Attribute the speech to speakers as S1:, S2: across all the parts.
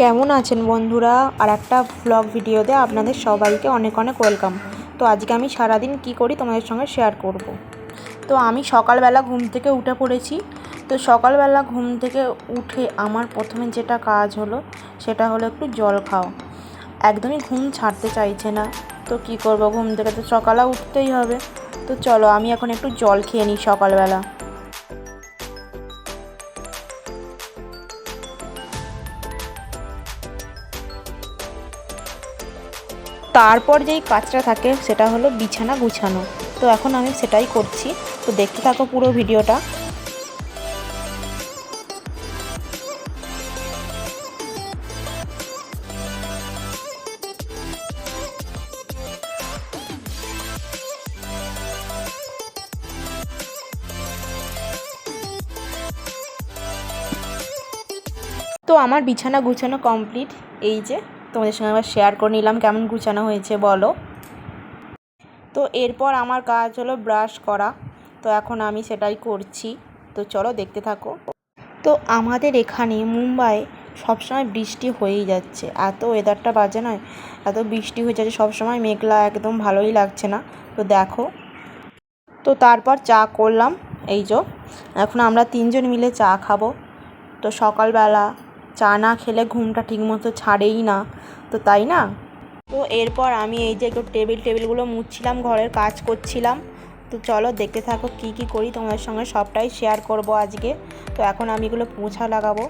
S1: কেমন আছেন বন্ধুরা? আর একটা ভ্লগ ভিডিওতে আপনাদের সবাইকে অনেক অনেক ওয়েলকাম তো আজকে আমি সারাদিন কি করি তোমাদের সঙ্গে শেয়ার করব। তো আমি সকালবেলা ঘুম থেকে উঠে পড়েছি। তো সকালবেলা ঘুম থেকে উঠে আমার প্রথমে যেটা কাজ হলো, সেটা হলো একটু জল খাও একদমই ঘুম ছাড়তে চাইছে না। তো কি করব ঘুম থেকে? তো সকালে উঠতেই হবে। তো চলো আমি এখন একটু জল খেয়ে নিই সকালবেলা। তারপর যেই কাজটা থাকে সেটা হলো বিছানা গুছানো। তো এখন আমি সেটাই করছি। তো দেখতে থাকো পুরো ভিডিওটা। তো আমার বিছানা গুছানো কমপ্লিট। এই যে তোমাদের সঙ্গে আবার শেয়ার করে নিলাম কেমন গুছানো হয়েছে বলো। তো এরপর আমার কাজ হলো ব্রাশ করা। তো এখন আমি সেটাই করছি। তো চলো দেখতে থাকো। তো আমাদের এখানে মুম্বাই সবসময় বৃষ্টি হয়েই যাচ্ছে। এত ওয়েদারটা বাজে নয়, এত বৃষ্টি হয়ে যাচ্ছে, সবসময় মেঘলা একদম ভালোই লাগছে না। তো দেখো। তো তারপর চা করলাম, এই যো। এখন আমরা তিনজন মিলে চা খাব। তো সকালবেলা চা না খেলে ঘুমটা ঠিকমতো ছাড়েই না। তো তাই না? তো এরপর আমি এই যে একটু টেবিল টেবিলগুলো মুছছিলাম, ঘরের কাজ করছিলাম। তো চলো দেখতে থাকো কি কি করি, তোমাদের সঙ্গে সবটাই শেয়ার করব আজকে। তো এখন আমি এগুলো পোঁছা লাগাবো।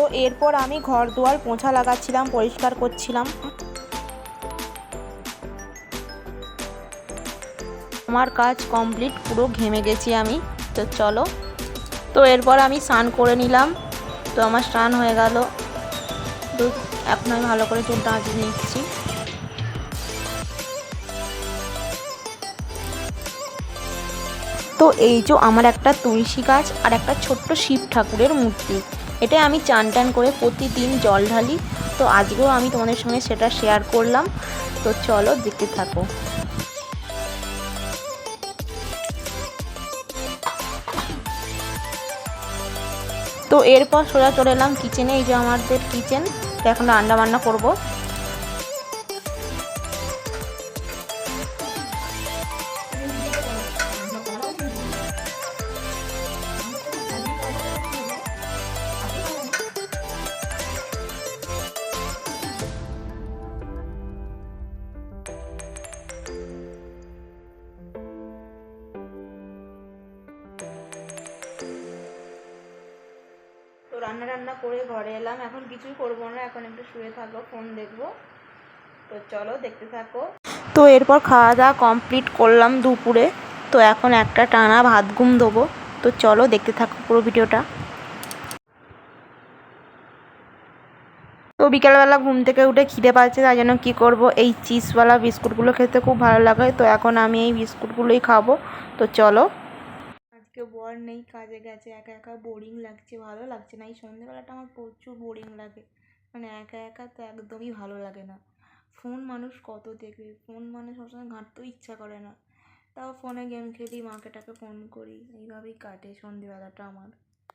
S1: তো এরপর আমি ঘর দুয়ার পোঁছা লাগাচ্ছিলাম, পরিষ্কার করছিলাম। আমার কাজ কমপ্লিট পুরো ঘেমে গেছি আমি। তো চলো। তো এরপর আমি স্নান করে নিলাম। তো আমার স্নান হয়ে গেল। তো এখন আমি ভালো করে চুলটা আঁচিয়ে নিচ্ছি। তো এই যে আমার একটা তুলসী গাছ আর একটা ছোট্ট শিব ঠাকুরের মূর্তি। এটাই আমি চান টান করে প্রতিদিন জল ঢালি। তো আজকেও আমি তোমাদের সঙ্গে সেটা শেয়ার করলাম। তো চলো দেখতে থাকো। তো এরপর সোজা চলে এলাম কিচেনে এই যে আমাদের কিচেন এখন রান্না বান্না করব। রান্না রান্না করে ঘরে এলাম। এখন কিছুই করব না, এখন একটু শুয়ে থাকব, ফোন দেখব। তো চলো দেখতে থাকো। তো এরপর খাওয়া দাওয়া কমপ্লিট করলাম দুপুরে। তো এখন একটা টানা ভাত ঘুম দেবো। তো চলো দেখতে থাকো পুরো ভিডিওটা। তো বিকেলবেলা ঘুম থেকে উঠে খিদে পাচ্ছে, তাই জন্য কী করব? এই চিজওয়ালা বিস্কুটগুলো খেতে খুব ভালো লাগে। তো এখন আমি এই বিস্কুটগুলোই খাব। তো চলো। আজকে বর নেই, কাজে গেছে, একা একা বোরিং লাগছে, ভালো লাগছে না। এই সন্ধ্যেবেলাটা আমার প্রচুর বোরিং লাগে। মানে একা একা তো একদমই ভালো লাগে না। ফোন মানুষ কত দেখবে? ফোন মানুষ সবসময় ঘাঁটতেও ইচ্ছা করে না। তাও ফোনে গেম খেলি, মাকে টাকে ফোন করি, এইভাবেই কাটে সন্ধ্যেবেলাটা আমার।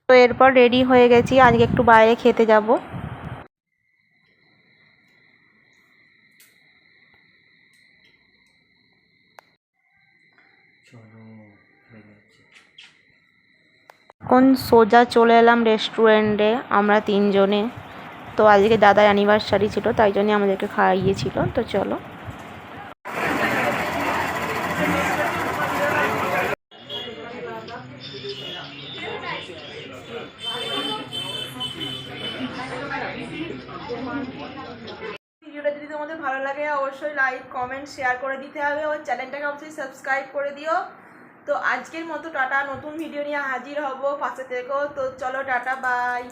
S1: তো এরপর রেডি হয়ে গেছি, আজকে একটু বাইরে খেতে যাব। এখন সোজা চলে এলাম রেস্টুরেন্টে, আমরা তিনজনে। তো আজকে দাদার অ্যানিভার্সারি ছিল, তাই জন্য আমাদেরকে খাইয়েছিল। তো চলো। ভিডিওটা যদি তোমাদের ভালো লাগে, অবশ্যই লাইক কমেন্ট শেয়ার করে দিতে হবে। ও চ্যানেলটাকে অবশ্যই সাবস্ক্রাইব করে দিও। তো আজকের মতো টাটা, নতুন ভিডিও নিয়ে হাজির হব পাশে থেকেও। তো চলো টাটা বাই